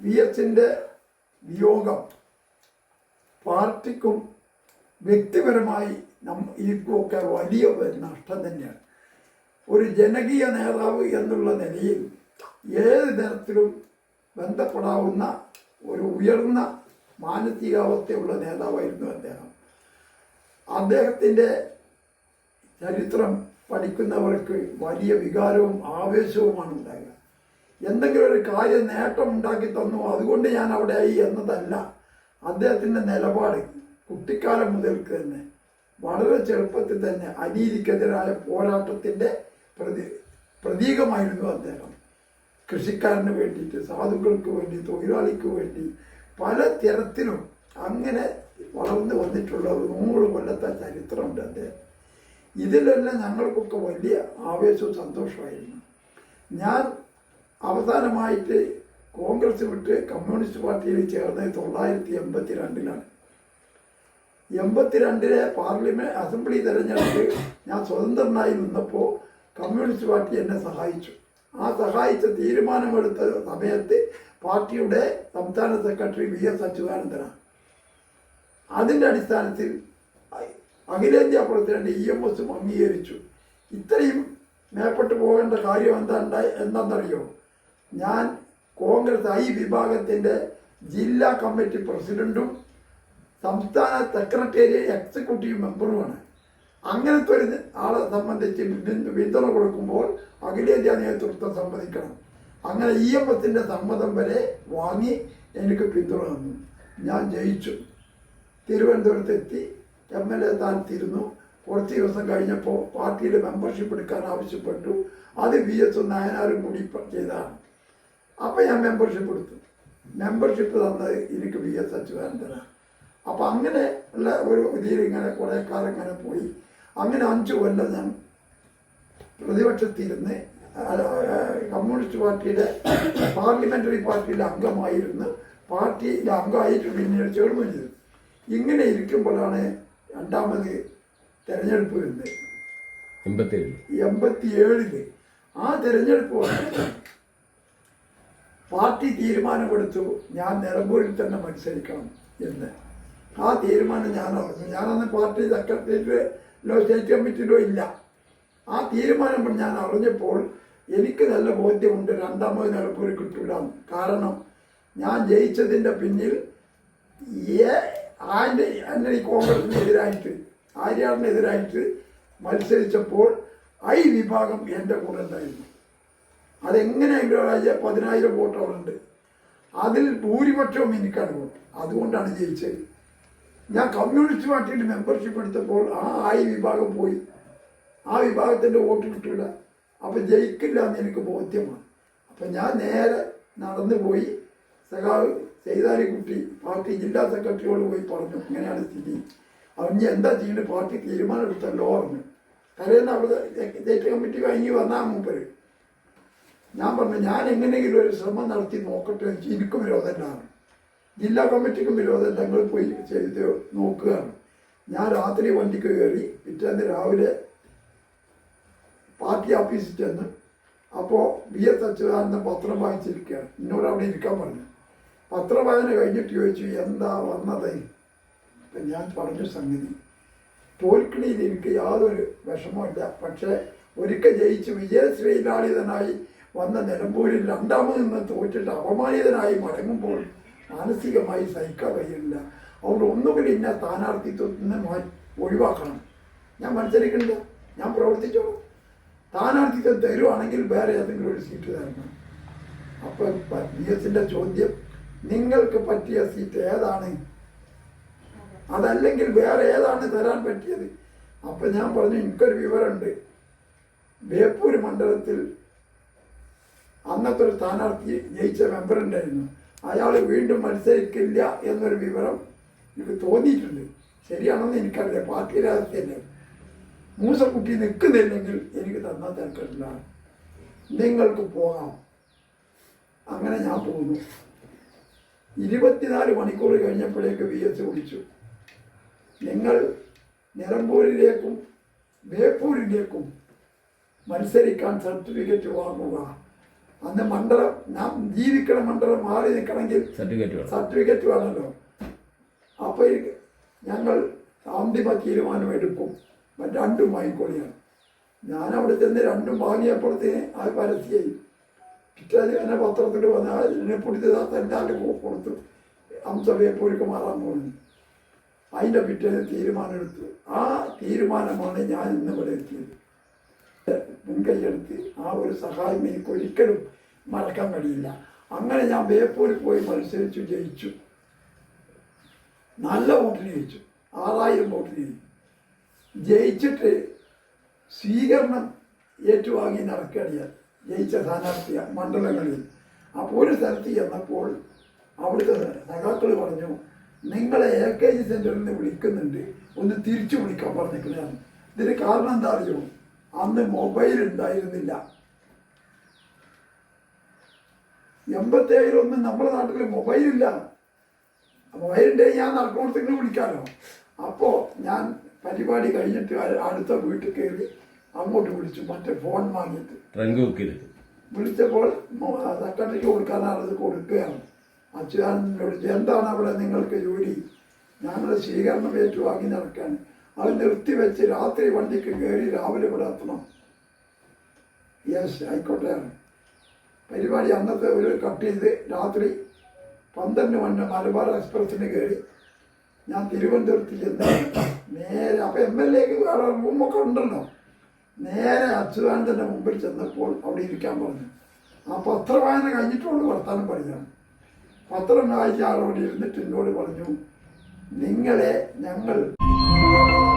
V എസിന്റെ വിയോഗം പാർട്ടിക്കും വ്യക്തിപരമായി നം ഈക്കൊക്കെ വലിയ നഷ്ടം തന്നെയാണ്. ഒരു ജനകീയ നേതാവ് എന്നുള്ള നിലയിൽ ഏത് തരത്തിലും ബന്ധപ്പെടാവുന്ന ഒരു ഉയർന്ന മാനസികാവസ്ഥയുള്ള നേതാവായിരുന്നു അദ്ദേഹം. അദ്ദേഹത്തിന്റെ ചരിത്രം പഠിക്കുന്നവർക്ക് വലിയ വികാരവും ആവേശവുമാണ് ഉണ്ടാകുക എന്തെങ്കിലും ഒരു കാര്യ നേട്ടം ഉണ്ടാക്കി തന്നു. അതുകൊണ്ട് ഞാൻ അവിടെ ആയി എന്നതല്ല. അദ്ദേഹത്തിന്റെ നിലപാട് കുട്ടിക്കാലം മുതൽക്ക് തന്നെ വളരെ ചെറുപ്പത്തിൽ തന്നെ അനീതിക്കെതിരായ പോരാട്ടത്തിന്റെ പ്രതി പ്രതീകമായിരുന്നു അദ്ദേഹം. കൃഷിക്കാരന് വേണ്ടിയിട്ട് സാധുക്കൾക്ക് വേണ്ടി തൊഴിലാളിക്ക് വേണ്ടി പല തരത്തിലും അങ്ങനെ വളർന്നു വന്നിട്ടുള്ള ഒരു നൂറ് കൊല്ലത്തെ ചരിത്രമുണ്ട് അദ്ദേഹം. ഇതിലെല്ലാം ഞങ്ങൾക്കൊക്കെ വലിയ ആവേശവും സന്തോഷമായിരുന്നു. ഞാൻ അവസാനമായിട്ട് കോൺഗ്രസ് വിട്ട് കമ്മ്യൂണിസ്റ്റ് പാർട്ടിയിൽ ചേർന്നത് തൊള്ളായിരത്തി എൺപത്തി രണ്ടിലാണ് എൺപത്തിരണ്ടിലെ പാർലമെന്റ് അസംബ്ലി തെരഞ്ഞെടുപ്പ് ഞാൻ സ്വതന്ത്രനായി നിന്നപ്പോൾ കമ്മ്യൂണിസ്റ്റ് പാർട്ടി എന്നെ സഹായിച്ചു. ആ സഹായിച്ച തീരുമാനമെടുത്ത സമയത്ത് പാർട്ടിയുടെ സംസ്ഥാന സെക്രട്ടറി വി എസ് അച്യുതാനന്ദനാണ്. അതിന്റെ അടിസ്ഥാനത്തിൽ അഖിലേന്ത്യാ പ്രസിഡന്റ് ഇ എം എസും അംഗീകരിച്ചു. ഇത്രയും മേപ്പെട്ടു പോകേണ്ട കാര്യം എന്താ ഉണ്ടായി ഞാൻ കോൺഗ്രസ് ഐ വിഭാഗത്തിന്റെ ജില്ലാ കമ്മിറ്റി പ്രസിഡന്റും സംസ്ഥാന സെക്രട്ടേറിയറ്റ് എക്സിക്യൂട്ടീവ് മെമ്പറുമാണ്. അങ്ങനത്തെ ഒരു ആളെ സംബന്ധിച്ച് പിന്തു- പിന്തുണ കൊടുക്കുമ്പോൾ അഖിലേന്ത്യാ നേതൃത്വം സമ്മതിക്കണം. അങ്ങനെ ഇ എം എസിന്റെ സമ്മതം വരെ വാങ്ങി എനിക്ക് പിന്തുണ തന്നു. ഞാൻ ജയിച്ചു. തിരുവനന്തപുരത്ത് എത്തി. എം എൽ എ സ്ഥാനത്തിരുന്നു കുറച്ച് ദിവസം കഴിഞ്ഞപ്പോൾ പാർട്ടിയിൽ മെമ്പർഷിപ്പ് എടുക്കാൻ ആവശ്യപ്പെട്ടു. അത് വി എസ് നായനാരും കൂടി ചെയ്തതാണ് അപ്പം ഞാൻ മെമ്പർഷിപ്പ് എടുത്തു. മെമ്പർഷിപ്പ് തന്നത് എനിക്ക് വി എസ് അച്യുതാനന്ദനാണ് അപ്പം അങ്ങനെ ഉള്ള ഒരു ഇതിൽ ഇങ്ങനെ കുറേ കാലം ഇങ്ങനെ പോയി. അങ്ങനെ അഞ്ചു കൊല്ലം ഞാൻ പ്രതിപക്ഷത്തിരുന്ന് കമ്മ്യൂണിസ്റ്റ് പാർട്ടിയുടെ പാർലമെന്ററി പാർട്ടിയിലെ അംഗമായിരുന്നു പാർട്ടിയിലെ അംഗമായിട്ട് പിന്നീട് ചേർന്ന് ചെയ്തു. ഇങ്ങനെ ഇരിക്കുമ്പോഴാണ് രണ്ടാമത് തെരഞ്ഞെടുപ്പ് വരുന്നത്. എൺപത്തി എൺപത്തിയേഴിൽ. ആ തെരഞ്ഞെടുപ്പ് വന്നപ്പോൾ പാർട്ടി തീരുമാനമെടുത്തു. ഞാൻ നിലമ്പൂരിൽ തന്നെ മത്സരിക്കണം എന്ന്. ആ തീരുമാനം ഞാൻ അറിഞ്ഞു. ഞാനന്ന് പാർട്ടി സെക്രട്ടേറിയറ്റിലോ സ്റ്റേറ്റ് കമ്മിറ്റിയിലോ ഇല്ല. ആ തീരുമാനം ഞാൻ അറിഞ്ഞപ്പോൾ എനിക്ക് നല്ല ബോധ്യമുണ്ട് രണ്ടാമത് നിലമ്പൂരിൽ കിട്ടൂല കാരണം ഞാൻ ജയിച്ചതിന്റെ പിന്നിൽ ഏ ആന്റെ ആന്റണി കോൺഗ്രസിനെതിരായിട്ട് ആര്യാടിനെതിരായിട്ട് മത്സരിച്ചപ്പോൾ ഐ വിഭാഗം എന്റെ കൂടെ ഉണ്ടായിരുന്നു. അതെങ്ങനെയെങ്കിലും ഒരു പതിനായിരം വോട്ട് ഉണ്ട് അതിൽ ഭൂരിപക്ഷവും എനിക്കാണ് വോട്ട്. അതുകൊണ്ടാണ് ജയിച്ചത്. ഞാൻ കമ്മ്യൂണിസ്റ്റ് പാർട്ടിയുടെ മെമ്പർഷിപ്പ് എടുത്തപ്പോൾ ആ ആയി വിഭാഗം പോയി. ആ വിഭാഗത്തിന്റെ വോട്ട് കിട്ടില്ല അപ്പം ജയിക്കില്ല എന്ന് എനിക്ക് ബോധ്യമാണ്. അപ്പം ഞാൻ നേരെ നടന്നു പോയി. സഖാവ് ചെയ്താലിക്കുട്ടി പാർട്ടി ജില്ലാ സെക്രട്ടറിയോട് പോയി പറഞ്ഞു ഇങ്ങനെയാണ് സ്ഥിതി. അവൻ എന്താ ചെയ്യുന്നത് പാർട്ടി തീരുമാനം എടുത്തല്ലോ പറഞ്ഞു. കരയുന്ന അവിടെ സ്റ്റേറ്റ് കമ്മിറ്റി വാങ്ങി വന്നാൽ മൂപ്പര്. ഞാൻ പറഞ്ഞു ഞാൻ എങ്ങനെയെങ്കിലും ഒരു ശ്രമം നടത്തി നോക്കട്ടെ എന്ന് വെച്ച് എനിക്കും വിരോധനാണ്. ജില്ലാ കമ്മിറ്റിക്കും വിരോധം ഞങ്ങൾ പോയി ചെയ്ത് നോക്കുകയാണ്. ഞാൻ രാത്രി വണ്ടിക്ക് കയറി പിറ്റേന്ന് രാവിലെ പാർട്ടി ഓഫീസിൽ ചെന്ന് അപ്പോൾ ബി എസ് അച്യുതാനന്ദൻ പത്രം വായിച്ചിരിക്കുകയാണ്. എന്നോട് അവിടെ ഇരിക്കാൻ പറഞ്ഞു. പത്രവായന കഴിഞ്ഞിട്ട് ചോദിച്ചു എന്താ വന്നത്? ഞാൻ പറഞ്ഞ സംഗതി തോൽക്കണിയിൽ എനിക്ക് യാതൊരു വിഷമമില്ല പക്ഷേ ഒരിക്കൽ ജയിച്ച് വിജയശ്രീലാളിതനായി വന്ന നിലമ്പൂരിൽ രണ്ടാമത് നിന്ന് തോറ്റിട്ട് അപമാനിതനായി മടങ്ങുമ്പോൾ മാനസികമായി സഹിക്കാൻ കഴിയില്ല. അതുകൊണ്ട് ഒന്നുകൂടി എന്നെ സ്ഥാനാർത്ഥിത്വത്തിൽ നിന്ന് മാ ഒഴിവാക്കണം. ഞാൻ മത്സരിക്കണില്ല ഞാൻ പ്രവർത്തിച്ചോളൂ. സ്ഥാനാർത്ഥിത്വം തരുവാണെങ്കിൽ വേറെ ഏതെങ്കിലും ഒരു സീറ്റ് തരണം. അപ്പം എസിന്റെ ചോദ്യം നിങ്ങൾക്ക് പറ്റിയ സീറ്റ് ഏതാണ്? അതല്ലെങ്കിൽ വേറെ ഏതാണ് തരാൻ പറ്റിയത്? അപ്പം ഞാൻ പറഞ്ഞു എനിക്കൊരു വിവരമുണ്ട്. ബേപ്പൂർ മണ്ഡലത്തിൽ അന്നത്തെ ഒരു സ്ഥാനാർത്ഥി ജയിച്ച മെമ്പർ ഉണ്ടായിരുന്നു. അയാൾ വീണ്ടും മത്സരിക്കില്ല എന്നൊരു വിവരം എനിക്ക് തോന്നിയിട്ടുണ്ട്. ശരിയാണെന്ന് എനിക്കറിയാം. പാർട്ടി രഹസ്യമല്ലേ മൂസക്കുട്ടി നിൽക്കുന്നില്ലെങ്കിൽ എനിക്ക് തന്നാൽ തിരക്കില്ല നിങ്ങൾക്ക് പോകാം. അങ്ങനെ ഞാൻ പോകുന്നു. ഇരുപത്തിനാല് മണിക്കൂർ കഴിഞ്ഞപ്പോഴേക്ക് വി എസ് വിളിച്ചു. നിങ്ങൾ നിലമ്പൂരിലേക്കും ബേപ്പൂരിലേക്കും മത്സരിക്കാൻ സർട്ടിഫിക്കറ്റ് വാങ്ങുക. അന്ന് മണ്ഡലം ഞാൻ ജീവിക്കണ മണ്ഡലം മാറി നിൽക്കണമെങ്കിൽ സർട്ടിഫിക്കറ്റ് സർട്ടിഫിക്കറ്റ് വേണമല്ലോ. അപ്പോൾ ഞങ്ങൾ അന്തിമ തീരുമാനമെടുക്കും രണ്ടും വാങ്ങിക്കൊള്ളിയാണ്. ഞാൻ അവിടെ ചെന്ന് രണ്ടും വാങ്ങിയപ്പോഴത്തേന് അത് പരസ്യമായി. പിറ്റേന്ന് എന്നെ പത്രത്തിൽ വന്ന് അതിനെ പൊടിച്ചതാ തന്നെ കൊടുത്തു അംസഭയപ്പോഴേക്ക് മാറാൻ പോകുന്നു അതിന്റെ പിറ്റേന്ന് തീരുമാനമെടുത്തു ആ തീരുമാനമാണ് ഞാൻ ഇന്ന് ഇവിടെ എത്തിയത്. മുൻകൈയെടുത്ത് ആ ഒരു സഹായം എനിക്ക് ഒരിക്കലും മറക്കാൻ കഴിയില്ല. അങ്ങനെ ഞാൻ ബേപ്പൂരിൽ പോയി മത്സരിച്ചു ജയിച്ചു. നല്ല വോട്ടിന് ജയിച്ചു. ആറായിരം വോട്ടിന് ജയിച്ചു. ജയിച്ചിട്ട് സ്വീകരണം ഏറ്റുവാങ്ങി നടക്കുകയാണ് ജയിച്ച സ്ഥാനാർത്ഥി മണ്ഡലങ്ങളിൽ. അപ്പോൾ ഒരു സ്ഥലത്ത് ചെന്നപ്പോൾ അവിടുത്തെ സഖാക്കൾ പറഞ്ഞു നിങ്ങളെ എ കെ ജി സെന്ററിൽ നിന്ന് വിളിക്കുന്നുണ്ട്. ഒന്ന് തിരിച്ചു വിളിക്കാൻ പറഞ്ഞിരിക്കുന്നതാണ് ഇതിന് കാരണം എന്താ അറിയോ അന്ന് മൊബൈൽ ഉണ്ടായിരുന്നില്ല. എൺപത്തേഴിലൊന്നും നമ്മുടെ നാട്ടിൽ മൊബൈലില്ല മൊബൈലിന്റെ ഞാൻ നടക്കുമ്പോഴത്തേക്ക് വിളിക്കാമല്ലോ അപ്പോൾ ഞാൻ പരിപാടി കഴിഞ്ഞിട്ട് അടുത്ത വീട്ടിൽ കയറി അങ്ങോട്ട് വിളിച്ചു. മറ്റേ ഫോൺ വാങ്ങിയിട്ട്. ട്രങ്ക് വിളിച്ചപ്പോൾ സെക്രട്ടറിക്ക് കൊടുക്കാനാണത് കൊടുക്കുകയാണ്. അച്യുതാനന്ദനോട് എന്താണ് അവിടെ നിങ്ങൾക്ക് ജോലി? ഞങ്ങൾ സ്വീകരണം ഏറ്റുവാങ്ങി നടക്കാൻ അത് നിർത്തിവെച്ച് രാത്രി വണ്ടിക്ക് കയറി രാവിലെ ഇവിടെ എത്തണം. യെസ് ആയിക്കോട്ടെ. പരിപാടി അന്നത്തെ ഒരു കട്ട് ചെയ്ത് രാത്രി പന്ത്രണ്ട് മണി മലബാർ എക്സ്പ്രസ്സിന് കയറി ഞാൻ തിരുവനന്തപുരത്ത് ചെന്ന് നേരെ അപ്പം എം എൽ എക്ക് വേറെ റൂമൊക്കെ ഉണ്ടല്ലോ. നേരെ അച്യുതാനന്ദന്റെ മുമ്പിൽ ചെന്നപ്പോൾ അവിടെ ഇരിക്കാൻ പറഞ്ഞു. ആ പത്രവായന കഴിഞ്ഞിട്ടുള്ള വർത്താനം പറഞ്ഞതാണ് പത്രം വായിച്ച ആളോട് ഇരുന്നിട്ട് എന്നോട് പറഞ്ഞു നിങ്ങളെ ഞങ്ങൾ Thank you.